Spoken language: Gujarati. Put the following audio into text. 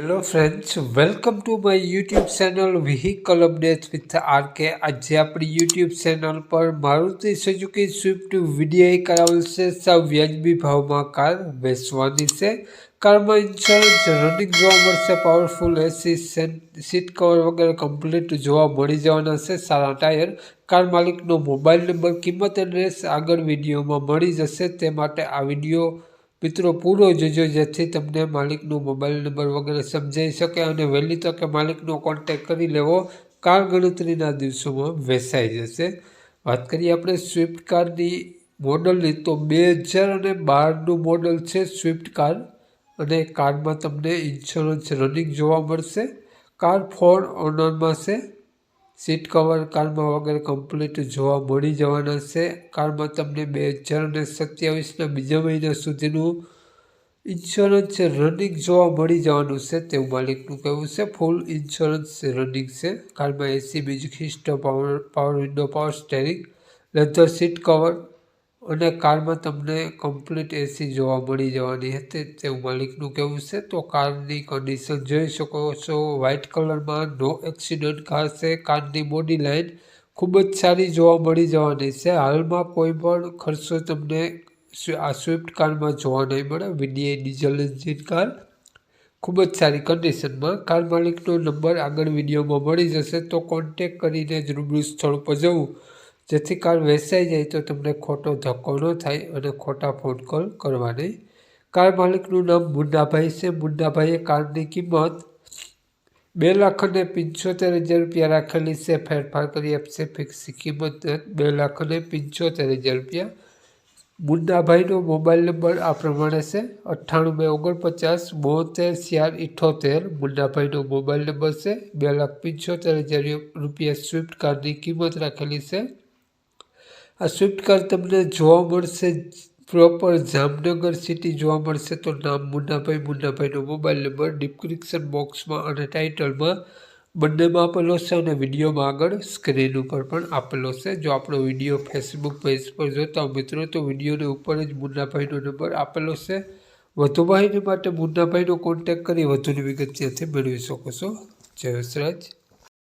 Hello friends welcome to my YouTube channel vehicle update with R K આજે આપણી યુટ્યુબ ચેનલ પર મારુતિ સુઝુકી સ્વિફ્ટ વીડીઆઈ કરાવેલ છે સાવ વ્યાજબી ભાવમાં કાર વેચવાની છે. કારમાં ઇન્સ્યોરન્સ રનિંગ જોવા મળશે. પાવરફુલ એસી સીટ કવર વગેરે કમ્પ્લીટ જોવા મળી જવાના છે. સારા ટાયર કાર માલિકનો મોબાઈલ નંબર કિંમત એડ્રેસ આગળ વિડીયોમાં મળી જશે. તે માટે આ વીડિયો મિત્રો, પૂરો જોજો જેથી તમને માલિકનો મોબાઈલ નંબર વગેરે સમજાઈ શકે અને વહેલી તકે માલિકનો કોન્ટેક કરી લેવો કાર ગણતરીના દિવસોમાં વેચાઈ જશે. વાત કરીએ આપણે સ્વિફ્ટ કારની મોડલની, તો બે હજાર અને બારનું મોડલ છે સ્વિફ્ટ કાર અને કારમાં તમને ઇન્સ્યોરન્સ રનિંગ જોવા મળશે. કાર ફોર ઓનરમાં છે. સીટ કવર કારમાં વગેરે કમ્પ્લીટ જોવા મળી જવાના છે. કારમાં તમને બે હજાર અને સત્યાવીસના બીજા મહિના સુધીનું ઇન્સ્યોરન્સ રનિંગ જોવા મળી જવાનું છે. તેવું માલિકનું કહેવું છે. ફૂલ ઇન્સ્યોરન્સ રનિંગ છે. કારમાં એસી બીજું system power power window power steering leather seat cover અને કારમાં તમને કમ્પ્લીટ એસી જોવા મળી જવાની હતી તેવું માલિકનું કહેવું છે. તો કારની કન્ડિશન જોઈ શકો છો. વ્હાઇટ કલરમાં નો એક્સિડન્ટ કાર છે. કારની બોડી લાઇન ખૂબ જ સારી જોવા મળી જવાની છે. હાલમાં કોઈ પણ ખર્ચો તમને આ સ્વિફ્ટ કારમાં જોવા નહીં મળે. વીડીઆઈ ડીઝલ એન્જિન કાર ખૂબ જ સારી કન્ડિશનમાં કાર માલિકનો નંબર આગળ વિડીયોમાં મળી જશે. તો કોન્ટેક કરીને જ રૂબરૂ સ્થળ પર જવું. જેથી કાર વેચાઈ જાય તો તમને ખોટો ધક્કો ન થાય અને ખોટા ફોન કોલ કરવા નહીં કાર માલિકનું નામ મુન્નાભાઈ છે. મુન્નાભાઈએ કારની કિંમત બે લાખ અને પંચોતેર હજાર રૂપિયા રાખેલી છે. ફેરફાર કરી આપશે ફિક્સની કિંમત બે લાખ અને પંચોતેર હજાર રૂપિયા. મુન્નાભાઈનો મોબાઈલ નંબર આ પ્રમાણે છે. અઠ્ઠાણું બે ઓગણપચાસ બોતેર ચાર ઇઠોતેર. મુન્નાભાઈનો મોબાઈલ નંબર છે. બે લાખ પંચોતેર હજાર રૂપિયા સ્વિફ્ટ કારની કિંમત રાખેલી છે. આ સ્વિફ્ટ કાર તમને જોવા મળશે પ્રોપર જામનગર સિટી જોવા મળશે તો નામ મુન્નાભાઈ, મુન્નાભાઈનો મોબાઈલ નંબર ડિસ્ક્રિપ્શન બોક્સમાં અને ટાઇટલમાં બંનેમાં આપેલો છે અને વિડીયોમાં આગળ સ્ક્રીન ઉપર પણ આપેલો છે. જો આપણો વીડિયો ફેસબુક પેજ પર જોતા મિત્રો, તો વિડીયોને ઉપર જ મુન્નાભાઈનો નંબર આપેલો છે. વધુ માહિતી માટે મુન્નાભાઈનો કોન્ટેક કરી વધુની વિગત ત્યાંથી મેળવી શકો છો. જય વસરાજ